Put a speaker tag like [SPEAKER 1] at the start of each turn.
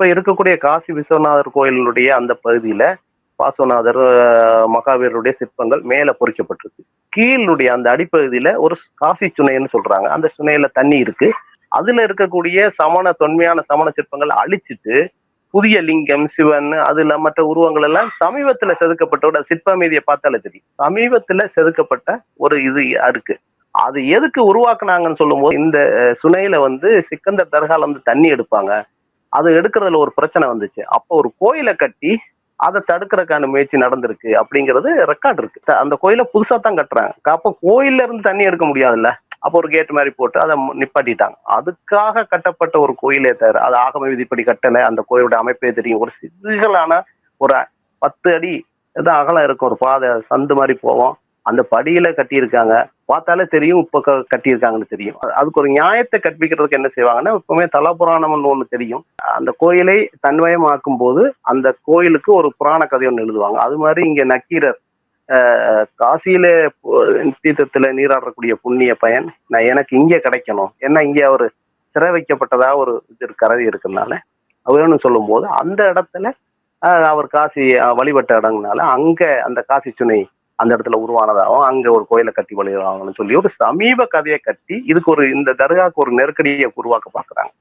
[SPEAKER 1] இப்ப இருக்கக்கூடிய காசி விஸ்வநாதர் கோயிலுடைய அந்த பகுதியில பாசுவநாதர் மகாவீரருடைய சிற்பங்கள் மேல பொறிக்கப்பட்டிருக்கு. கீழுடைய அந்த அடிப்பகுதியில ஒரு காசி சுனைன்னு சொல்றாங்க. அந்த சுனையில தண்ணி இருக்கு. அதுல இருக்கக்கூடிய சமண தொன்மையான சமண சிற்பங்களை அழிச்சிட்டு புதிய லிங்கம் சிவன் அதுல மற்ற உருவங்கள் எல்லாம் சமீபத்துல செதுக்கப்பட்டோட சிற்ப மீதியை பார்த்தாலே தெரியும். சமீபத்துல செதுக்கப்பட்ட ஒரு இது இருக்கு. அது எதுக்கு உருவாக்குனாங்கன்னு சொல்லும்போது இந்த சுனையில வந்து சிக்கந்தர் தர்கால வந்து தண்ணி எடுப்பாங்க. அது எடுக்கிறதுல ஒரு பிரச்சனை வந்துச்சு. அப்போ ஒரு கோயிலை கட்டி அதை தடுக்கிறதுக்கான முயற்சி நடந்திருக்கு அப்படிங்கிறது ரெக்கார்ட் இருக்கு. அந்த கோயிலை புதுசா தான் கட்டுறாங்க. அப்போ கோயில்ல இருந்து தண்ணி எடுக்க முடியாதுல்ல? அப்போ ஒரு கேட் மாதிரி போட்டு அதை நிப்பாட்டிட்டாங்க. அதுக்காக கட்டப்பட்ட ஒரு கோயிலே தவிர அது ஆகம விதிப்படி கட்டலை. அந்த கோயிலோட அமைப்பே தெரியும். ஒரு சிறுகளான ஒரு பத்து அடி தான் அகலம் இருக்கும் ஒரு பாதை சந்து மாதிரி போவோம். அந்த படியில கட்டியிருக்காங்க. பார்த்தாலே தெரியும் இப்ப க- கட்டியிருக்காங்கன்னு தெரியும். அதுக்கு ஒரு நியாயத்தை கற்பிக்கிறதுக்கு என்ன செய்வாங்கன்னா எப்பவுமே தலபுராணம்னு ஒண்ணு தெரியும். அந்த கோயிலை தன்மயமாக்கும் போது அந்த கோயிலுக்கு ஒரு புராண கதை ஒன்று எழுதுவாங்க. அது மாதிரி இங்க நக்கீரர் அஹ், காசியில தீர்த்தத்துல நீராடக்கூடிய புண்ணிய பயன் நான் எனக்கு இங்கே கிடைக்கணும். ஏன்னா இங்கே அவர் சிறை வைக்கப்பட்டதா ஒரு இது இருக்கு, இருக்கிறதுனால இருக்குனால அவர்னு சொல்லும்போது அந்த இடத்துல அவர் காசி வழிபட்ட இடங்கனால அங்க அந்த காசி சுனை அந்த இடத்துல உருவானதாகவும் அங்க ஒரு கோயிலை கட்டி வழிவாங்கன்னு சொல்லி ஒரு சமீப கதையை கட்டி இதுக்கு ஒரு இந்த தர்காக்கு ஒரு நெருக்கடியை உருவாக்க பாக்குறாங்க